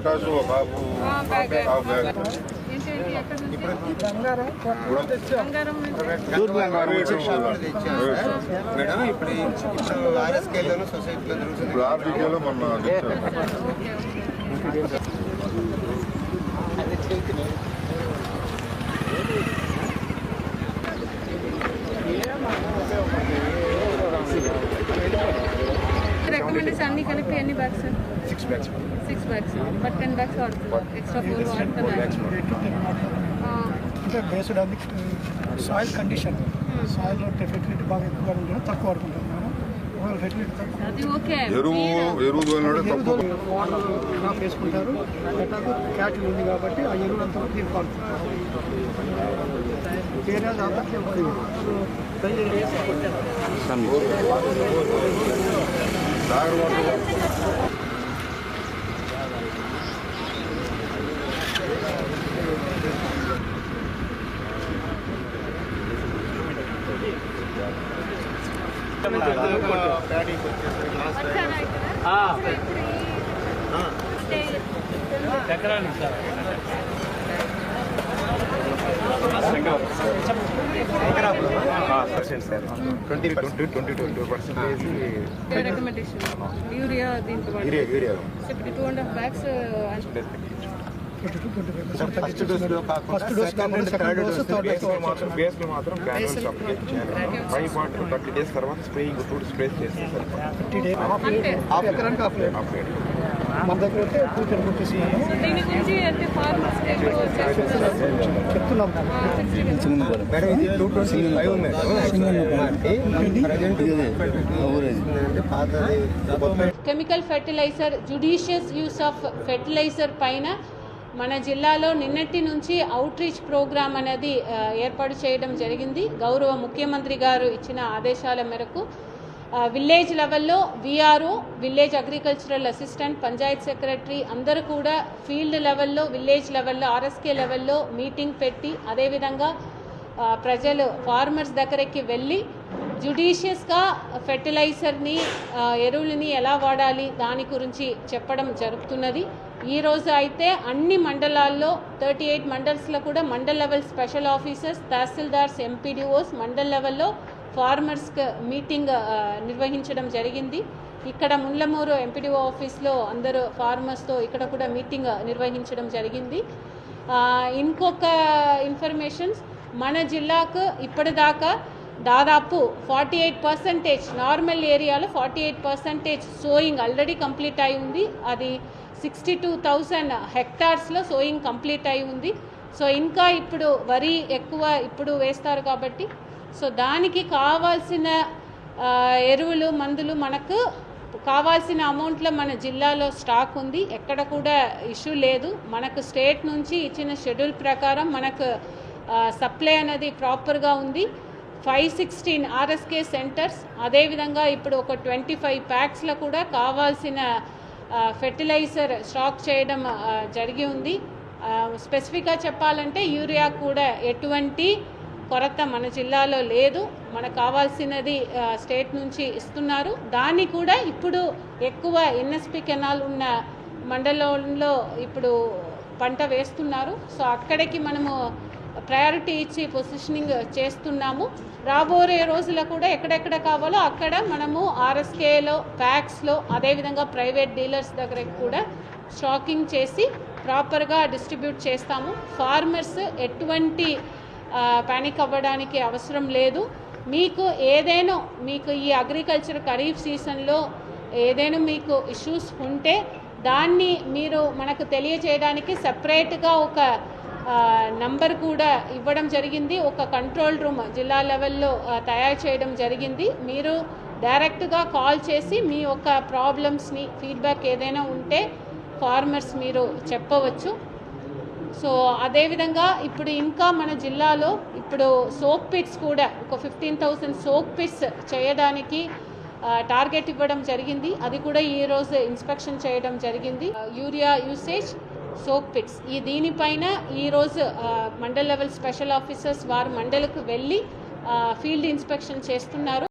Potash ఒక half ఆ, bag. Half bag ఏంటి ఏంటి ఎక్కడ నుంచి బంగారం బంగారం నుంచి మేడం ఇప్పుడు ఇప్పుడు ఆర్ఎస్కేలోను సొసైటీలో జరుగుతుంది ఇప్పుడు ఆర్టీకేలో మొన్న తెచ్చారు. అన్ని కలిపి ఎన్ని bags six bags six bags but ten bags వాడుతున్నారు ఎక్స్ట్రా ఫోర్ వాడుతున్నారు based on the soil condition soil fertility బాగా ఎక్కువగా ఉండడం తక్కువ వాడుకుంటాం మనం? ఎరువు వేసుకుంటారు క్యాటిల్ ఉంది కాబట్టి ఆ ఎరువు అంతా దీనికి దాదాపు సాగర్ వాటర్ వచ్చారా ఇక్కడ ఇప్పుడు ఈ stay- twenty twenty twenty twenty percentage recommendation urea దీంట్లో two and half bags twenty twenty first dose first dose third dose మాత్రం బేస్ మాత్రం గ్రాన్యూల్స్ అప్లికేట్ చేయాలి ఫైవ్ పాయింట్ థర్టీ డేస్ తర్వాత స్ప్రేయింగ్ టూ స్ప్రేస్ చేస్తే థర్టీ మన దగ్గర అయితే టూ టెన్ రూపీస్ చెప్తున్నాం మేడం ఇది two twenty five chemical fertiliser judicious use of fertiliser పైన మన జిల్లాలో నిన్నటి నుంచి అవుట్ రీచ్ ప్రోగ్రామ్ అనేది ఏర్పాటు చేయడం జరిగింది. గౌరవ ముఖ్యమంత్రి గారు ఇచ్చిన ఆదేశాల మేరకు విలేజ్ లెవెల్లో VRO village agricultural assistant panchayat secretary అందరూ కూడా ఫీల్డ్ లెవెల్లో విలేజ్ లెవెల్లో ఆర్ఎస్కే లెవెల్లో మీటింగ్ పెట్టి అదేవిధంగా ప్రజలు ఫార్మర్స్ దగ్గరికి వెళ్ళి జుడిషియస్గా ఫెర్టిలైజర్ని ఎరువులని ఎలా వాడాలి దాని గురించి చెప్పడం జరుగుతున్నది. ఈ రోజు అయితే అన్ని మండలాల్లో థర్టీ ఎయిట్ మండల్స్లో కూడా mandal level special officers tahsildars MPDOs mandal లెవెల్లో ఫార్మర్స్ మీటింగ్ నిర్వహించడం జరిగింది. ఇక్కడ ముండ్లమూరు ఎంపీడీఓ ఆఫీస్లో అందరూ ఫార్మర్స్తో ఇక్కడ కూడా మీటింగ్ నిర్వహించడం జరిగింది. ఇంకొక ఇన్ఫర్మేషన్స్ మన జిల్లాకు ఇప్పటిదాకా దాదాపు ఫార్టీ ఎయిట్ పర్సెంటేజ్ నార్మల్ ఏరియాలో forty eight percentage sowing already complete అయి ఉంది. అది సిక్స్టీ టూ థౌజండ్ హెక్టార్స్లో సోయింగ్ కంప్లీట్ అయి ఉంది. సో ఇంకా ఇప్పుడు వరి ఎక్కువ ఇప్పుడు వేస్తారు కాబట్టి సో దానికి కావాల్సిన ఎరువులు మందులు మనకు కావాల్సిన అమౌంట్లో మన జిల్లాలో స్టాక్ ఉంది. ఎక్కడ కూడా ఇష్యూ లేదు. మనకు స్టేట్ నుంచి ఇచ్చిన షెడ్యూల్ ప్రకారం మనకు సప్లై అనేది ప్రాపర్గా ఉంది. Five sixteen RSK centres. అదేవిధంగా ఇప్పుడు ఒక ట్వంటీ ఫైవ్ ప్యాక్స్లో కూడా కావాల్సిన ఫెర్టిలైజర్ స్టాక్ చేయడం జరిగి ఉంది. స్పెసిఫిక్గా చెప్పాలంటే యూరియా కూడా ఎటువంటి కొరత మన జిల్లాలో లేదు. మనకు కావాల్సినది స్టేట్ నుంచి ఇస్తున్నారు. దాన్ని కూడా ఇప్పుడు ఎక్కువ ఎన్ఎస్పి కెనాల్ ఉన్న మండలంలో ఇప్పుడు పంట వేస్తున్నారు. సో అక్కడికి మనము ప్రయారిటీ ఇచ్చి పొజిషనింగ్ చేస్తున్నాము. రాబోయే రోజుల్లో కూడా ఎక్కడెక్కడ కావాలో అక్కడ మనము ఆర్ఎస్కేలో ప్యాక్స్లో అదేవిధంగా ప్రైవేట్ డీలర్స్ దగ్గరకు కూడా స్టాకింగ్ చేసి ప్రాపర్గా డిస్ట్రిబ్యూట్ చేస్తాము. ఫార్మర్స్ ఎటువంటి ప్యానిక్ అవ్వడానికి అవసరం లేదు. మీకు ఏదైనా మీకు ఈ అగ్రికల్చర్ ఖరీఫ్ సీజన్లో ఏదైనా మీకు ఇష్యూస్ ఉంటే దాన్ని మీరు మనకు తెలియజేయడానికి సపరేట్గా ఒక నంబర్ కూడా ఇవ్వడం జరిగింది. ఒక కంట్రోల్ రూమ్ జిల్లా లెవెల్లో తయారు చేయడం జరిగింది. మీరు డైరెక్ట్గా కాల్ చేసి మీ యొక్క ప్రాబ్లమ్స్ని ఫీడ్బ్యాక్ ఏదైనా ఉంటే ఫార్మర్స్ మీరు చెప్పవచ్చు. సో అదేవిధంగా ఇప్పుడు ఇంకా మన జిల్లాలో ఇప్పుడు సోప్ పిట్స్ కూడా ఒక ఫిఫ్టీన్ థౌసండ్ సోప్ పిట్స్ చేయడానికి టార్గెట్ ఇవ్వడం జరిగింది. అది కూడా ఈ రోజు ఇన్స్పెక్షన్ చేయడం జరిగింది. Urea usage soap pits. ఈ దీనిపైన ఈరోజు మండల్ లెవెల్ స్పెషల్ ఆఫీసర్స్ వారు మండలకు వెళ్ళి ఫీల్డ్ ఇన్స్పెక్షన్ చేస్తున్నారు.